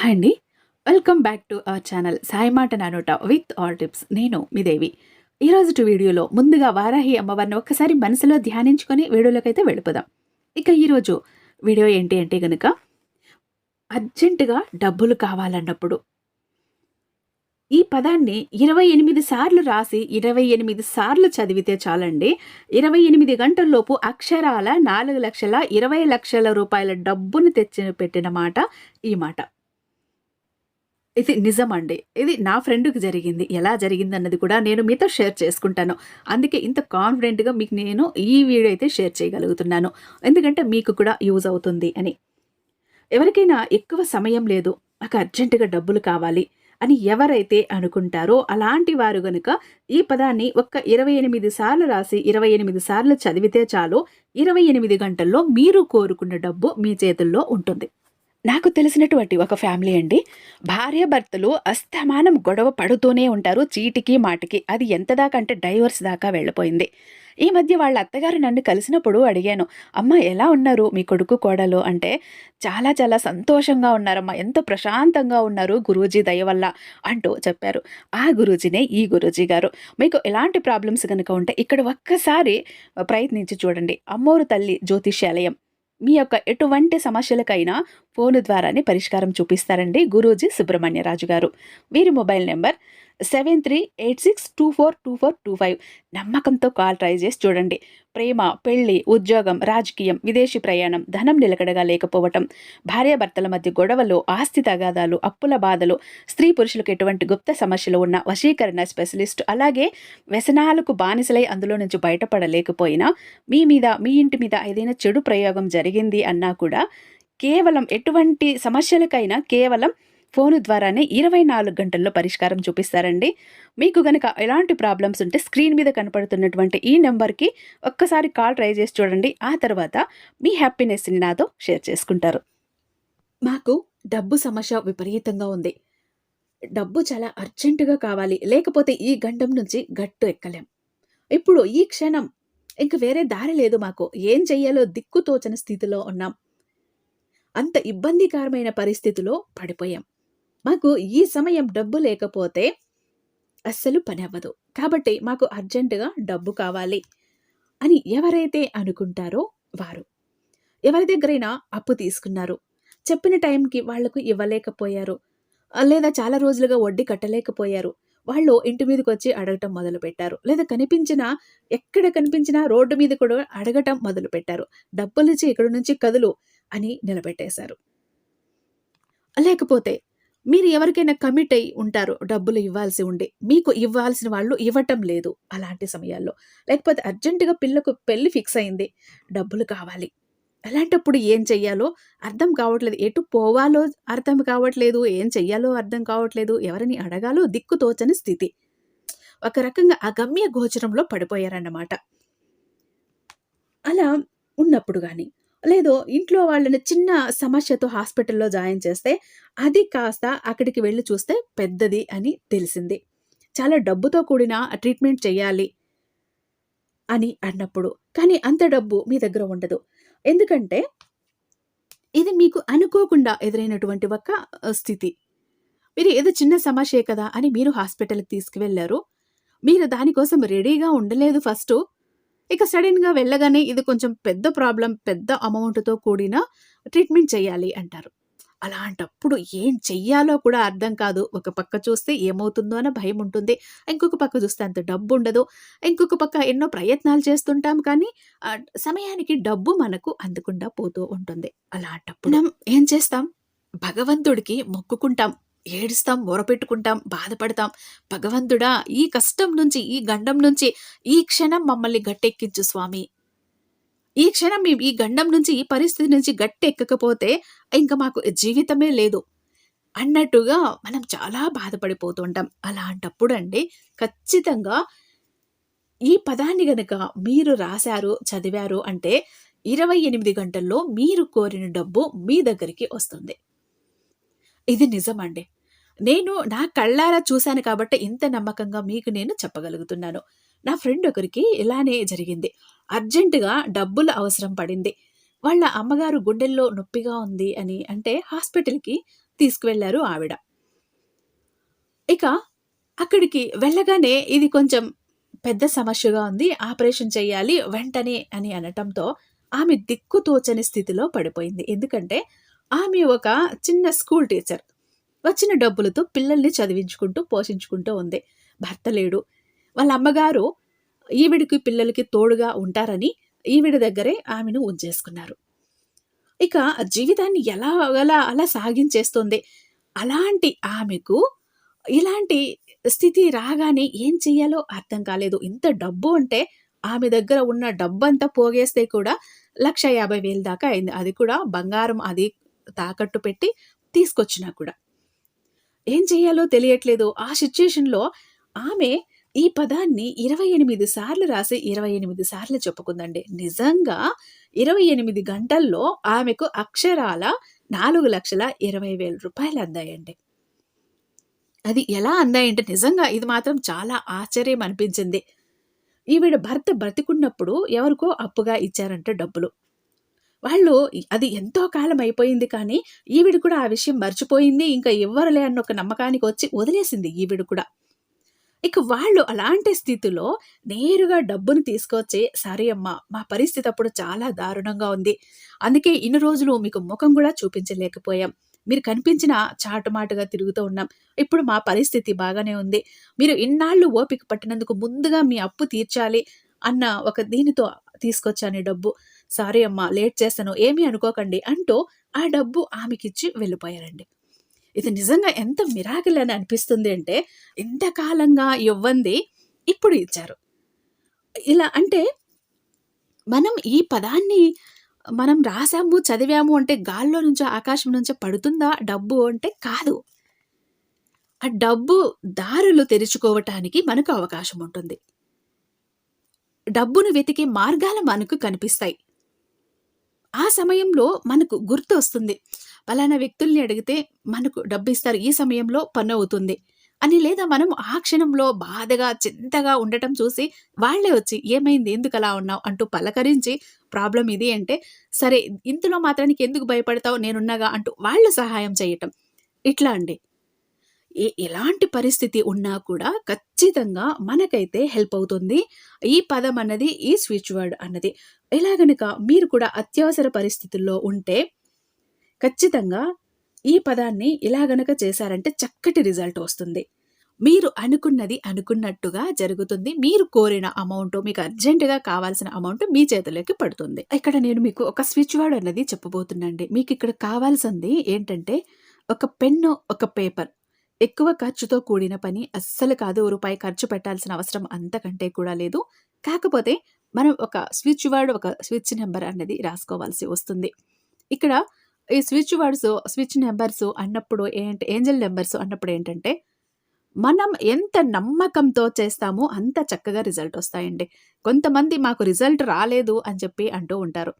Hi అండి. Welcome back to our channel Sai మాట నానోట విత్ ఆల్ టిప్స్. నేను మీ దేవి. ఈరోజు వీడియోలో ముందుగా వారాహి అమ్మవారిని ఒక్కసారి మనసులో ధ్యానించుకొని వీడియోలోకైతే వెళ్ళిపోదాం. ఇక ఈరోజు వీడియో ఏంటి అంటే కనుక అర్జెంటుగా డబ్బులు కావాలన్నప్పుడు. ఈ పదాన్ని ఇరవై ఎనిమిది సార్లు రాసి ఇరవై ఎనిమిది సార్లు చదివితే చాలండి. ఇరవై ఎనిమిది గంటల్లోపు అక్షరాల నాలుగు లక్షల ఇరవై లక్షల రూపాయల డబ్బును తెచ్చి పెట్టిన మాట ఈ మాట. ఇది నిజమండి. ఇది నా ఫ్రెండ్కి జరిగింది. ఎలా జరిగింది అన్నది కూడా నేను మీతో షేర్ చేసుకుంటాను. అందుకే ఇంత కాన్ఫిడెంట్గా మీకు నేను ఈ వీడియో అయితే షేర్ చేయగలుగుతున్నాను. ఎందుకంటే మీకు కూడా యూజ్ అవుతుంది అని. ఎవరికైనా ఎక్కువ సమయం లేదు. నాకు అర్జెంటుగా డబ్బులు కావాలి అని ఎవరైతే అనుకుంటారో అలాంటి వారు గనుక ఈ పదాన్ని ఒక్క ఇరవై ఎనిమిది సార్లు రాసి ఇరవై ఎనిమిది సార్లు చదివితే చాలు. ఇరవై ఎనిమిది గంటల్లో మీరు కోరుకున్న డబ్బు మీ చేతుల్లో ఉంటుంది. నాకు తెలిసినటువంటి ఒక ఫ్యామిలీ అండి. భార్యాభర్తలు అస్తమానం గొడవ పడుతూనే ఉంటారు చీటికి మాటికి. అది ఎంత దాకా అంటే డైవర్స్ దాకా వెళ్ళిపోయింది. ఈ మధ్య వాళ్ళ అత్తగారు నన్ను కలిసినప్పుడు అడిగాను అమ్మ ఎలా ఉన్నారు మీ కొడుకు కోడలు? అంటే చాలా చాలా సంతోషంగా ఉన్నారమ్మా. ఎంతో ప్రశాంతంగా ఉన్నారు గురూజీ దయ వల్ల అంటూ చెప్పారు. ఆ గురూజీనే ఈ గురూజీ గారు. మీకు ఎలాంటి ప్రాబ్లమ్స్ కనుక ఉంటే ఇక్కడ ఒక్కసారి ప్రయత్నించి చూడండి. అమ్మోరు తల్లి జ్యోతిష్యాలయం. మీ యొక్క ఎటువంటి సమస్యలకైనా ఫోన్ ద్వారానే పరిష్కారం చూపిస్తారండి గురూజీ సుబ్రహ్మణ్యరాజు గారు వీరి mobile number seven three eight six two four two four two five నమ్మకంతో కాల్ ట్రై చేసి చూడండి. ప్రేమ పెళ్ళి ఉద్యోగం రాజకీయం విదేశీ ప్రయాణం ధనం నిలకడగా లేకపోవటం భార్యాభర్తల మధ్య గొడవలు ఆస్తి తగాదాలు అప్పుల బాధలు స్త్రీ పురుషులకు ఎటువంటి గుప్త సమస్యలు ఉన్న వశీకరణ స్పెషలిస్ట్ అలాగే వ్యసనాలకు బానిసలై అందులో నుంచి బయటపడలేకపోయినా మీ మీద మీ ఇంటి మీద ఏదైనా చెడు ప్రయోగం జరిగింది అన్నా కూడా కేవలం ఎటువంటి సమస్యలకైనా కేవలం ఫోను ద్వారానే ఇరవై నాలుగు గంటల్లో పరిష్కారం చూపిస్తారండి. మీకు గనక ఎలాంటి ప్రాబ్లమ్స్ ఉంటే స్క్రీన్ మీద కనపడుతున్నటువంటి ఈ నెంబర్కి ఒక్కసారి కాల్ ట్రై చేసి చూడండి. ఆ తర్వాత మీ హ్యాపీనెస్ని నాతో షేర్ చేసుకుంటారు. మాకు డబ్బు సమస్య విపరీతంగా ఉంది. డబ్బు చాలా అర్జెంటుగా కావాలి. లేకపోతే ఈ గండం నుంచి గట్టు ఎక్కలేం. ఇప్పుడు ఈ క్షణం ఇంక వేరే దారి లేదు మాకు. ఏం చెయ్యాలో దిక్కుతోచని స్థితిలో ఉన్నాం. అంత ఇబ్బందికరమైన పరిస్థితిలో పడిపోయాం. మాకు ఈ సమయం డబ్బు లేకపోతే అస్సలు పని అవ్వదు. కాబట్టి మాకు అర్జెంటుగా డబ్బు కావాలి అని ఎవరైతే అనుకుంటారో వారు. ఎవరి దగ్గరైనా అప్పు తీసుకున్నారు. చెప్పిన టైంకి వాళ్ళకు ఇవ్వలేకపోయారు. లేదా చాలా రోజులుగా వడ్డీ కట్టలేకపోయారు. వాళ్ళు ఇంటి మీదకి వచ్చి అడగటం మొదలు పెట్టారు లేదా కనిపించినా ఎక్కడ కనిపించినా రోడ్డు మీద కూడా అడగటం మొదలు పెట్టారు డబ్బులు ఇచ్చి ఇక్కడి నుంచి కదులు అని నిలబెట్టేశారు. లేకపోతే మీరు ఎవరికైనా కమిట్ అయి ఉంటారు డబ్బులు ఇవ్వాల్సి ఉండి మీకు ఇవ్వాల్సిన వాళ్ళు ఇవ్వటం లేదు అలాంటి సమయాల్లో. లేకపోతే అర్జెంటుగా పిల్లకు పెళ్ళి ఫిక్స్ అయింది డబ్బులు కావాలి. అలాంటప్పుడు ఏం చెయ్యాలో అర్థం కావట్లేదు. ఎటు పోవాలో అర్థం కావట్లేదు ఏం చెయ్యాలో అర్థం కావట్లేదు ఎవరిని అడగాలో దిక్కు తోచని స్థితి. ఒక రకంగా అగమ్య గోచరంలో పడిపోయారన్నమాట. అలా ఉన్నప్పుడు కానీ లేదో ఇంట్లో వాళ్ళని చిన్న సమస్యతో హాస్పిటల్లో జాయిన్ చేస్తే అది కాస్త అక్కడికి వెళ్ళి చూస్తే పెద్దది అని తెలిసింది. చాలా డబ్బుతో కూడిన ట్రీట్మెంట్ చేయాలి అని అన్నప్పుడు. కానీ అంత డబ్బు మీ దగ్గర ఉండదు. ఎందుకంటే ఇది మీకు అనుకోకుండా ఎదురైనటువంటి ఒక స్థితి. మీరు ఏదో చిన్న సమస్యే కదా అని మీరు హాస్పిటల్కి తీసుకువెళ్ళారు. మీరు దానికోసం రెడీగా ఉండలేదు ఫస్ట్. ఇక సడన్గా వెళ్ళగానే ఇది కొంచెం పెద్ద ప్రాబ్లం పెద్ద అమౌంట్తో కూడిన ట్రీట్మెంట్ చేయాలి అంటారు. అలాంటప్పుడు ఏం చెయ్యాలో కూడా అర్థం కాదు. ఒక పక్క చూస్తే ఏమవుతుందో అన్న భయం ఉంటుంది. ఇంకొక పక్క చూస్తే అంత డబ్బు ఉండదు. ఇంకొక పక్క ఎన్నో ప్రయత్నాలు చేస్తుంటాం కానీ సమయానికి డబ్బు మనకు అందకుండా పోతూ ఉంటుంది. అలాంటప్పుడు మనం ఏం చేస్తాం? భగవంతుడికి మొక్కుకుంటాం. ఏడుస్తాం మొరపెట్టుకుంటాం బాధపడతాం. భగవంతుడా ఈ కష్టం నుంచి ఈ గండం నుంచి ఈ క్షణం మమ్మల్ని గట్టెక్కించు స్వామి. ఈ క్షణం మేము ఈ గండం నుంచి ఈ పరిస్థితి నుంచి గట్టెక్కకపోతే ఇంకా మాకు జీవితమే లేదు. అన్నట్టుగా మనం చాలా బాధపడిపోతుంటాం. అలాంటప్పుడు అండి ఖచ్చితంగా ఈ పదాన్ని గనక మీరు రాశారు చదివారు అంటే ఇరవై ఎనిమిది గంటల్లో మీరు కోరిన డబ్బు మీ దగ్గరికి వస్తుంది. ఇది నిజమండి నేను నా కళ్ళారా చూశాను కాబట్టి ఇంత నమ్మకంగా మీకు నేను చెప్పగలుగుతున్నాను నా ఫ్రెండ్ ఒకరికి ఇలానే జరిగింది అర్జెంటుగా డబ్బులు అవసరం పడింది వాళ్ళ అమ్మగారు గుండెల్లో నొప్పిగా ఉంది అని అంటే హాస్పిటల్కి తీసుకువెళ్ళారు ఆవిడ. ఇక అక్కడికి వెళ్ళగానే ఇది కొంచెం పెద్ద సమస్యగా ఉంది. ఆపరేషన్ చేయాలి వెంటనే అని అనటంతో ఆమె దిక్కు తోచని స్థితిలో పడిపోయింది. ఎందుకంటే ఆమె ఒక చిన్న స్కూల్ టీచర్. వచ్చిన డబ్బులతో పిల్లల్ని చదివించుకుంటూ, పోషించుకుంటూ ఉంది. భర్త లేడు. వాళ్ళ అమ్మగారు ఈవిడికి పిల్లలకి తోడుగా ఉంటారని ఈవిడ దగ్గరే ఆమెను ఉంచేసుకున్నారు. ఇక జీవితాన్ని ఎలా అలా అలా సాగించేస్తుంది. అలాంటి ఆమెకు ఇలాంటి స్థితి రాగానే ఏం చెయ్యాలో అర్థం కాలేదు. ఇంత డబ్బు అంటే ఆమె దగ్గర ఉన్న డబ్బంతా పోగేస్తే కూడా 1,50,000 దాకా అయింది. అది కూడా బంగారం అది తాకట్టు పెట్టి తీసుకొచ్చినా కూడా. ఏం చేయాలో తెలియట్లేదు. ఆ సిచ్యుయేషన్లో ఆమె ఈ పదాన్ని 28 సార్లు రాసి 28 సార్లు చెప్పుకుందండి. నిజంగా 28 గంటల్లో ఆమెకు అక్షరాల నాలుగు లక్షల ఇరవై వేల రూపాయలు అందాయండి. అది ఎలా అందాయంటే నిజంగా ఇది మాత్రం చాలా ఆశ్చర్యం అనిపించింది. ఈవిడ భర్త బ్రతికున్నప్పుడు ఎవరికో అప్పుగా ఇచ్చారంట డబ్బులు. వాళ్ళు అది ఎంతో కాలం అయిపోయింది కానీ ఈవిడ కూడా ఆ విషయం మర్చిపోయింది. ఇంకా ఇవ్వరులే అన్న ఒక నమ్మకానికి వచ్చి వదిలేసింది ఈవిడ కూడా. ఇక వాళ్ళు అలాంటి స్థితిలో నేరుగా డబ్బును తీసుకొచ్చి, "సరే అమ్మా! మా పరిస్థితి అప్పుడు చాలా దారుణంగా ఉంది. అందుకే ఇన్ని రోజులు మీకు ముఖం కూడా చూపించలేకపోయాం. మీరు కనిపించిన చాటుమాటుగా తిరుగుతూ ఉన్నాం. ఇప్పుడు మా పరిస్థితి బాగానే ఉంది. మీరు ఇన్నాళ్ళు ఓపిక పట్టినందుకు ముందుగా మీ అప్పు తీర్చాలి" అన్న ఒక దీనితో తీసుకొచ్చాను ఈ డబ్బు. "సారీ అమ్మా! లేట్ చేశాను. ఏమీ అనుకోకండి" అంటూ ఆ డబ్బు ఆమెకిచ్చి వెళ్ళిపోయారండి. ఇది నిజంగా ఎంత మిరాకిల్ అని అనిపిస్తుంది అంటే ఇంతకాలంగా ఇవ్వంది ఇప్పుడు ఇచ్చారు. ఇలా అంటే మనం ఈ పదాన్ని మనం రాసాము, చదివాము అంటే గాల్లో నుంచో, ఆకాశం నుంచో పడుతుందా డబ్బు అంటే కాదు. ఆ డబ్బు దారులు తెరుచుకోవటానికి మనకు అవకాశం ఉంటుంది. డబ్బును వెతికే మార్గాలు మనకు కనిపిస్తాయి. ఆ సమయంలో మనకు గుర్తొస్తుంది. పలానా వ్యక్తుల్ని అడిగితే మనకు డబ్బు ఇస్తారు ఈ సమయంలో పనవుతుంది అని లేదా మనం ఆ క్షణంలో బాధగా, చింతగా ఉండటం చూసి వాళ్ళే వచ్చి "ఏమైంది? ఎందుకలా ఉన్నావు?" అంటూ పలకరించి ప్రాబ్లం ఇది అంటే, "సరే ఇంతలో మాత్రానికి ఎందుకు భయపడతావు? నేనున్నాగా" అంటూ వాళ్ళు సహాయం చేయటం. ఇట్లా అండి. ఎలాంటి పరిస్థితి ఉన్నా కూడా ఖచ్చితంగా మనకైతే హెల్ప్ అవుతుంది. ఈ పదం అన్నది, ఈ స్విచ్ వర్డ్ అన్నది. ఇలా మీరు కూడా అత్యవసర పరిస్థితుల్లో ఉంటే ఖచ్చితంగా ఈ పదాన్ని ఇలా గనక చేశారంటే చక్కటి రిజల్ట్ వస్తుంది. మీరు అనుకున్నది అనుకున్నట్టుగా జరుగుతుంది. మీరు కోరిన అమౌంట్ మీకు అర్జెంట్‌గా కావాల్సిన అమౌంట్ మీ చేతిలోకి పడుతుంది. ఇక్కడ నేను మీకు ఒక స్విచ్ వర్డ్ అన్నది మీకు ఇక్కడ కావాల్సింది ఏంటంటే ఒక పెన్ను, ఒక పేపర్. ఎక్కువ ఖర్చుతో కూడిన పని అస్సలు కాదు. రూపాయి ఖర్చు పెట్టాల్సిన అవసరం అంతకంటే కూడా లేదు. కాకపోతే మనం ఒక స్విచ్ వర్డ్, ఒక స్విచ్ నెంబర్ అనేది రాసుకోవాల్సి వస్తుంది. ఇక్కడ ఈ స్విచ్ వర్డ్స్, స్విచ్ నెంబర్స్ అన్నప్పుడు ఏంటి ఏంజెల్ నెంబర్స్ అన్నప్పుడు ఏంటంటే, మనం ఎంత నమ్మకంతో చేస్తామో అంత చక్కగా రిజల్ట్ వస్తాయండి. కొంతమంది మాకు రిజల్ట్ రాలేదు అని చెప్పి అంటూ ఉంటారు.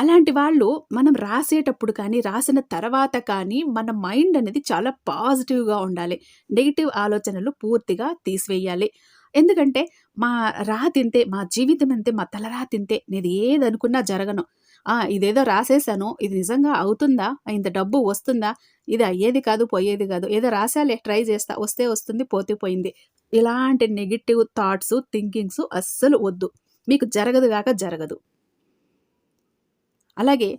అలాంటి వాళ్ళు మనం రాసేటప్పుడు కానీ, రాసిన తర్వాత కానీ మన మైండ్ అనేది చాలా పాజిటివ్‌గా ఉండాలి. నెగిటివ్ ఆలోచనలు పూర్తిగా తీసివేయాలి. ఎందుకంటే మా రా తింటే మా జీవితం అంతే మా తలరాతింతే. నేను ఏదనుకున్నా జరగను. ఇదేదో రాసేసాను. ఇది నిజంగా అవుతుందా? ఇంత డబ్బు వస్తుందా? ఇది అయ్యేది కాదు, పోయేది కాదు. ఏదో రాసాలే ట్రై చేస్తా. వస్తే వస్తుంది, పోతే పోయింది. ఇలాంటి నెగిటివ్ థాట్స్, థింకింగ్స్ అస్సలు వద్దు. మీకు జరగదు కాక జరగదు. అలాగే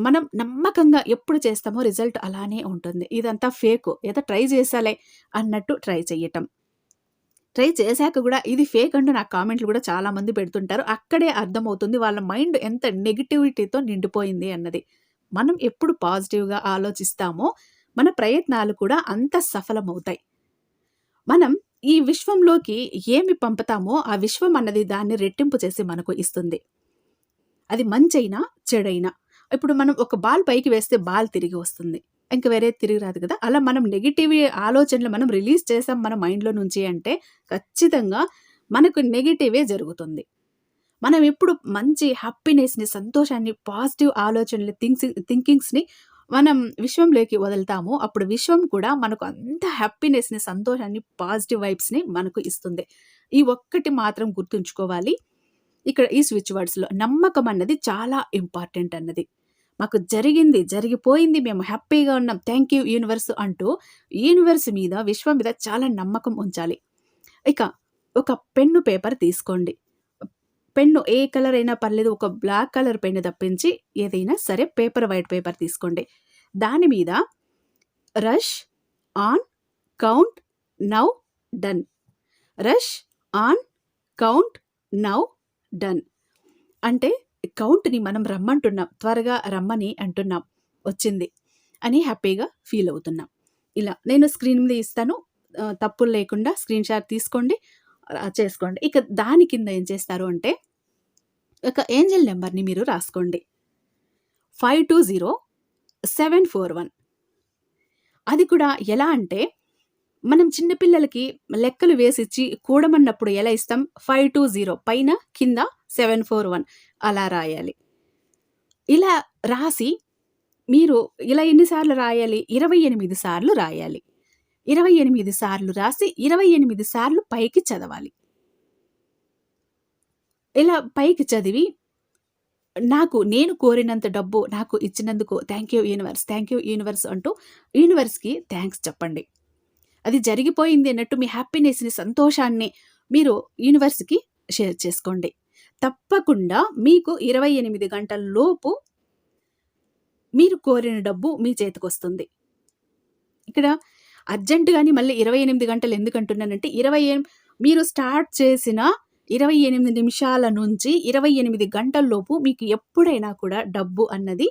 మనం నమ్మకంగా ఎప్పుడు చేస్తామో రిజల్ట్ అలానే ఉంటుంది. ఇదంతా ఫేకు. ఏదో ట్రై చేసాలే అన్నట్టు ట్రై చేయటం ట్రై చేశాక కూడా ఇది ఫేక్ అంటూ నాకు కామెంట్లు కూడా చాలామంది పెడుతుంటారు. అక్కడే అర్థమవుతుంది వాళ్ళ మైండ్ ఎంత నెగటివిటీతో నిండిపోయింది అన్నది. మనం ఎప్పుడు పాజిటివ్‌గా ఆలోచిస్తామో మన ప్రయత్నాలు కూడా అంత సఫలమవుతాయి. మనం ఈ విశ్వంలోకి ఏమి పంపుతామో ఆ విశ్వం అన్నది దాన్ని రెట్టింపు చేసి మనకు ఇస్తుంది. అది మంచైనా, చెడైనా. ఇప్పుడు మనం ఒక బాల్ పైకి వేస్తే బాల్ తిరిగి వస్తుంది. ఇంక వేరే తిరిగి రాదు కదా! అలా మనం నెగిటివ్ ఆలోచనలు మనం రిలీజ్ చేసాం మన మైండ్‌లో నుంచి అంటే ఖచ్చితంగా మనకు నెగిటివే జరుగుతుంది. మనం ఎప్పుడు మంచి హ్యాపీనెస్‌ని, సంతోషాన్ని, పాజిటివ్ ఆలోచనలు, థింక్స్ థింకింగ్స్‌ని మనం విశ్వంలోకి వదులుతామో అప్పుడు విశ్వం కూడా మనకు అంత హ్యాపీనెస్‌ని, సంతోషాన్ని, పాజిటివ్ వైబ్స్‌ని మనకు ఇస్తుంది. ఈ ఒక్కటి మాత్రం గుర్తుంచుకోవాలి. ఇక్కడ ఈ స్విచ్ వర్డ్స్‌లో నమ్మకం అన్నది చాలా ఇంపార్టెంట్ అన్నది. మాకు జరిగింది జరిగిపోయింది మేము హ్యాపీగా ఉన్నాం థ్యాంక్ యూ యూనివర్స్ అంటూ యూనివర్స్ మీద విశ్వం మీద చాలా నమ్మకం ఉంచాలి. ఇక ఒక పెన్ను పేపర్ తీసుకోండి. పెన్ను ఏ కలర్ అయినా పర్లేదు ఒక బ్లాక్ కలర్ పెన్ను తప్పించి ఏదైనా సరే పేపర్ వైట్ పేపర్ తీసుకోండి. దాని మీద rush on count now done rush on count now done. అంటే కౌంట్ని మనం రమ్మంటున్నాం త్వరగా రమ్మని అంటున్నాం వచ్చింది అని హ్యాపీగా ఫీల్ అవుతున్నాం. ఇలా నేను స్క్రీన్ మీద ఇస్తాను తప్పులు లేకుండా స్క్రీన్ షాట్ తీసుకోండి చేసుకోండి. ఇక దాని కింద ఏం చేస్తారు అంటే ఒక ఏంజల్ నెంబర్ని మీరు రాసుకోండి. Five two zero seven four one. అది కూడా ఎలా అంటే మనం చిన్నపిల్లలకి లెక్కలు వేసిచ్చి కూడమన్నప్పుడు ఎలా ఇస్తాం? ఫైవ్ టూ జీరో పైన కింద సెవెన్ ఫోర్ వన్ అలా రాయాలి. ఇలా రాసి మీరు ఇలా ఎన్నిసార్లు రాయాలి? ఇరవై ఎనిమిది సార్లు రాయాలి. ఇరవై ఎనిమిది సార్లు రాసి ఇరవై ఎనిమిది సార్లు పైకి చదవాలి. ఇలా పైకి చదివి నాకు నేను కోరినంత డబ్బు నాకు ఇచ్చినందుకు thank you universe thank you universe అంటూ యూనివర్స్కి థ్యాంక్స్ చెప్పండి. అది జరిగిపోయింది అన్నట్టు మీ హ్యాపీనెస్ని సంతోషాన్ని మీరు యూనివర్స్కి షేర్ చేసుకోండి. తప్పకుండా మీకు ఇరవై ఎనిమిది గంటల లోపు మీరు కోరిన డబ్బు మీ చేతికి వస్తుంది. ఇక్కడ అర్జెంటుగాని మళ్ళీ ఇరవై ఎనిమిది గంటలు ఎందుకు అంటున్నానంటే ఇరవై మీరు స్టార్ట్ చేసిన ఇరవై ఎనిమిది నిమిషాల నుంచి ఇరవై ఎనిమిది గంటల్లోపు మీకు ఎప్పుడైనా కూడా డబ్బు అన్నది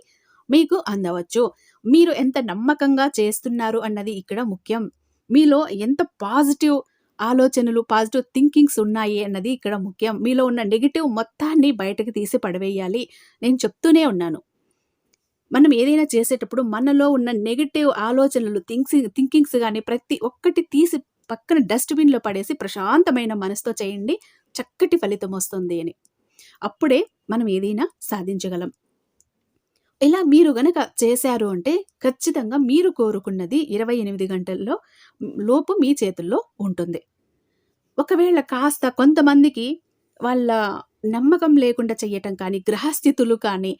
మీకు అందవచ్చు. మీరు ఎంత నమ్మకంగా చేస్తున్నారు అన్నది ఇక్కడ ముఖ్యం. మీలో ఎంత పాజిటివ్ ఆలోచనలు పాజిటివ్ థింకింగ్స్ ఉన్నాయి అన్నది ఇక్కడ ముఖ్యం. మీలో ఉన్న నెగిటివ్ మొత్తాన్ని బయటకు తీసి పడవేయాలి. నేను చెప్తూనే ఉన్నాను. మనం ఏదైనా చేసేటప్పుడు మనలో ఉన్న నెగిటివ్ ఆలోచనలు థింక్స్ థింకింగ్స్ కానీ ప్రతి ఒక్కటి తీసి పక్కన డస్ట్బిన్లో పడేసి ప్రశాంతమైన మనసుతో చేయండి. చక్కటి ఫలితం వస్తుంది అని. అప్పుడే మనం ఏదైనా సాధించగలం. ఇలా మీరు గనక చేశారు అంటే ఖచ్చితంగా మీరు కోరుకున్నది ఇరవై ఎనిమిది గంటల్లో లోపు మీ చేతుల్లో ఉంటుంది. ఒకవేళ కాస్త కొంతమందికి వాళ్ళ నమ్మకం లేకుండా చెయ్యటం కానీ గ్రహస్థితులు కానీ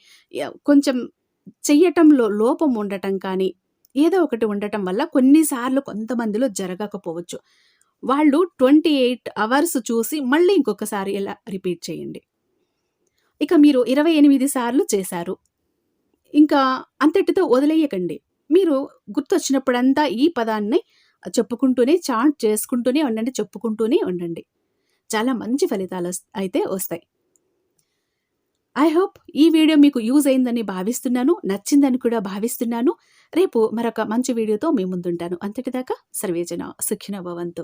కొంచెం చెయ్యటంలో లోపం ఉండటం కానీ ఏదో ఒకటి ఉండటం వల్ల కొన్నిసార్లు కొంతమందిలో జరగకపోవచ్చు. వాళ్ళు ట్వంటీ ఎయిట్ అవర్స్ చూసి మళ్ళీ ఇంకొకసారి ఇలా రిపీట్ చేయండి. ఇక మీరు ఇరవై ఎనిమిది సార్లు చేశారు. ఇంకా అంతటితో వదిలేయకండి. మీరు గుర్తొచ్చినప్పుడంతా ఈ పదాన్ని చెప్పుకుంటూనే చాంట్ చేసుకుంటూనే ఉండండి చెప్పుకుంటూనే ఉండండి. చాలా మంచి ఫలితాలు అయితే వస్తాయి. ఐ హోప్ ఈ వీడియో మీకు యూజ్ అయిందని భావిస్తున్నాను నచ్చిందని కూడా భావిస్తున్నాను. రేపు మరొక మంచి వీడియోతో మీ ముందుంటాను. అంతటిదాకా సర్వేజన సుఖిన భవంతు.